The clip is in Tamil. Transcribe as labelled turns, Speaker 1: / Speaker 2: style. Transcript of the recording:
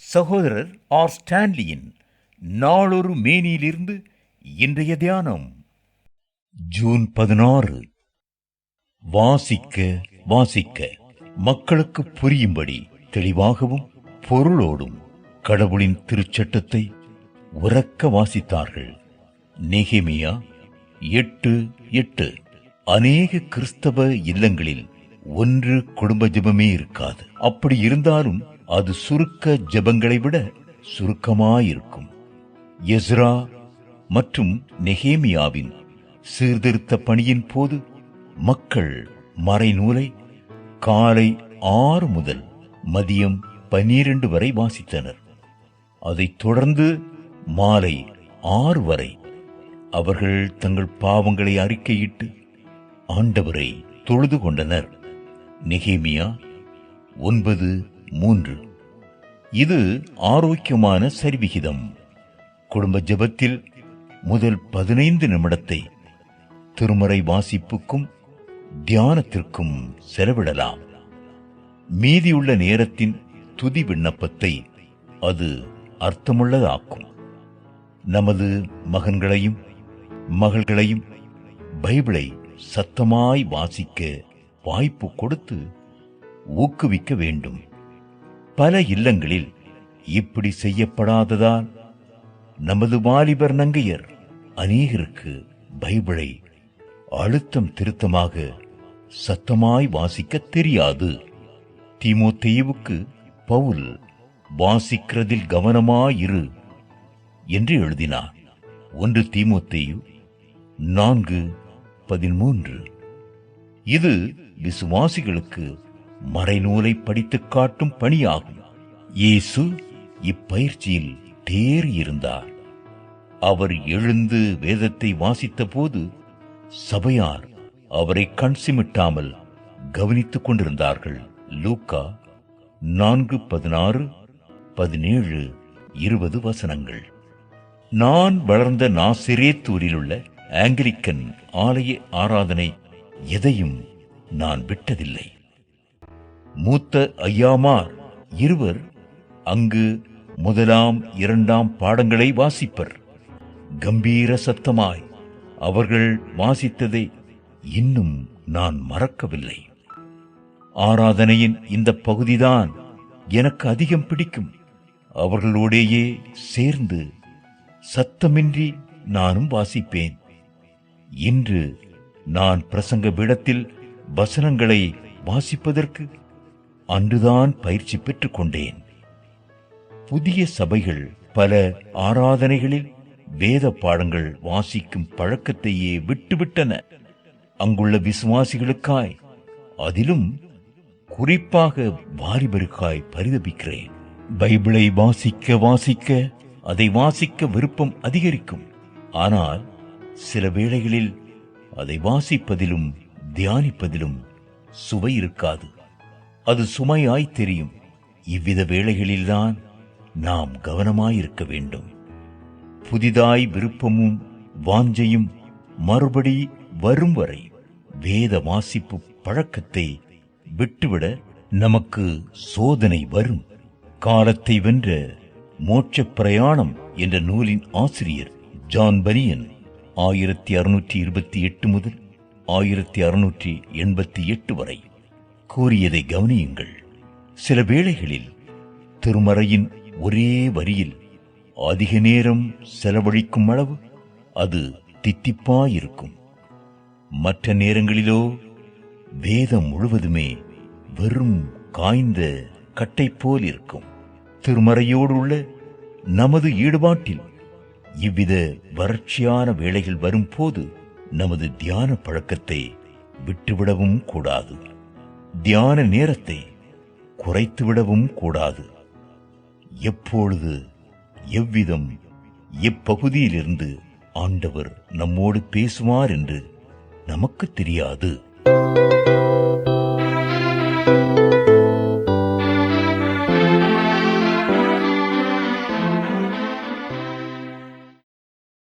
Speaker 1: சகோதரர் ஆர் ஸ்டான்லியின் நாளொரு மேனியிலிருந்து இன்றைய தியானம். ஜூன் பதினாறு. வாசிக்க வாசிக்க மக்களுக்கு புரியும்படி தெளிவாகவும் பொருளோடும் கடவுளின் திருச்சட்டத்தை உறக்க வாசித்தார்கள். நெகிமியா எட்டு எட்டு. அநேக கிறிஸ்தவ இல்லங்களில் ஒன்று குடும்ப ஜெபமே இருக்காது. அப்படி இருந்தாலும் அது சுருக்க ஜெபங்களை விட சுருக்கமாயிருக்கும். எஸ்ரா மற்றும் நெகேமியாவின் சீர்திருத்த பணியின் போது மக்கள் மறைநூலை காலை ஆறு முதல் மதியம் பனிரெண்டு வரை வாசித்தனர். அதைத் தொடர்ந்து மாலை ஆறு வரை அவர்கள் தங்கள் பாவங்களை அறிக்கையிட்டு ஆண்டவரை தொழுது கொண்டனர். நெகேமியா ஒன்பது மூன்று. இது ஆரோக்கியமான சரிவிகிதம். குடும்ப ஜெபத்தில் முதல் பதினைந்து நிமிடத்தை திருமறை வாசிப்புக்கும் தியானத்திற்கும் செலவிடலாம். மீதியுள்ள நேரத்தின் துதி விண்ணப்பத்தை அது அர்த்தமுள்ளதாக்கும். நமது மகன்களையும் மகள்களையும் பைபிளை சத்தமாய் வாசிக்க வாய்ப்பு கொடுத்து ஊக்குவிக்க வேண்டும். பல இல்லங்களில் இப்படி செய்யப்படாததால் நமது வாலிபர் நங்கையர் அநேகருக்கு பைபிளை அழுத்தம் திருத்தமாக சத்தமாய் வாசிக்க தெரியாது. தீமோத்தேயுவுக்கு பவுல் வாசிக்கிறதில் கவனமாயிரு என்று எழுதினார். ஒன்று தீமோத்தேயு நான்கு பதிமூன்று. இது விசுவாசிகளுக்கு மறைநூலை படித்துக் காட்டும் பணியாகும். இயேசு இப்பயிற்சியில் தேறியிருந்தார். அவர் எழுந்து வேதத்தை வாசித்தபோது சபையார் அவரை கண் சிமிட்டாமல் கவனித்துக் கொண்டிருந்தார்கள். லூக்கா நான்கு பதினாறு பதினேழு இருபது வசனங்கள். நான் வளர்ந்த நாசிரேத்தூரில் உள்ள ஆங்கிலிக்கன் ஆலய ஆராதனை எதையும் நான் விட்டதில்லை. மூத்த ஐயாமார் இருவர் அங்கு முதலாம் இரண்டாம் பாடங்களை வாசிப்பர். கம்பீர சத்தமாய் அவர்கள் வாசித்ததை இன்னும் நான் மறக்கவில்லை. ஆராதனையின் இந்த பகுதிதான் எனக்கு அதிகம் பிடிக்கும். அவர்களோடேயே சேர்ந்து சத்தமின்றி நானும் வாசிப்பேன். இன்று நான் பிரசங்க பீடத்தில் வசனங்களை வாசிப்பதற்கு அன்றுதான் பயிற்சி பெற்றுக் கொண்டேன் புதிய சபைகள் பல ஆராதனைகளில் வேத பாடங்கள் வாசிக்கும் பழக்கத்தையே விட்டுவிட்டன. அங்குள்ள விசுவாசிகளுக்காய் அதிலும் குறிப்பாக வாலிபருக்காய் பரிதபிக்கிறேன். பைபிளை வாசிக்க வாசிக்க அதை வாசிக்க விருப்பம் அதிகரிக்கும். ஆனால் சில வேளைகளில் அதை வாசிப்பதிலும் தியானிப்பதிலும் சுவை இருக்காது. அது சுமையாய் தெரியும். இவ்வித வேளைகளில்தான் நாம் கவனமாயிருக்க வேண்டும். புதிதாய் விருப்பமும் வாஞ்சையும் மறுபடி வரும் வரை வேத வாசிப்பு பழக்கத்தை விட்டுவிட நமக்கு சோதனை வரும். காலத்தை வென்ற மோட்ச பிரயாணம் என்ற நூலின் ஆசிரியர் ஜான் பனியன் ஆயிரத்தி அறுநூற்றி இருபத்தி எட்டு முதல் ஆயிரத்தி அறுநூற்றி எண்பத்தி எட்டு வரை. கூறியதை கவனியுங்கள். சில வேளைகளில் திருமறையின் ஒரே வரியில் அதிக நேரம் செலவழிக்கும் அளவு அது தித்திப்பாயிருக்கும். மற்ற நேரங்களிலோ வேதம் முழுவதுமே வெறும் காய்ந்த கட்டை போல் இருக்கும். திருமறையோடு உள்ள நமது ஈடுபாட்டில் இவ்வித வறட்சியான வேளைகள் வரும்போது நமது தியான பழக்கத்தை விட்டுவிடவும் கூடாது. தியான நேரத்தை குறைத்துவிடவும் கூடாது. எப்பொழுது எவ்விதம் எப்பகுதியிலிருந்து ஆண்டவர் நம்மோடு பேசுவார் என்று நமக்கு தெரியாது.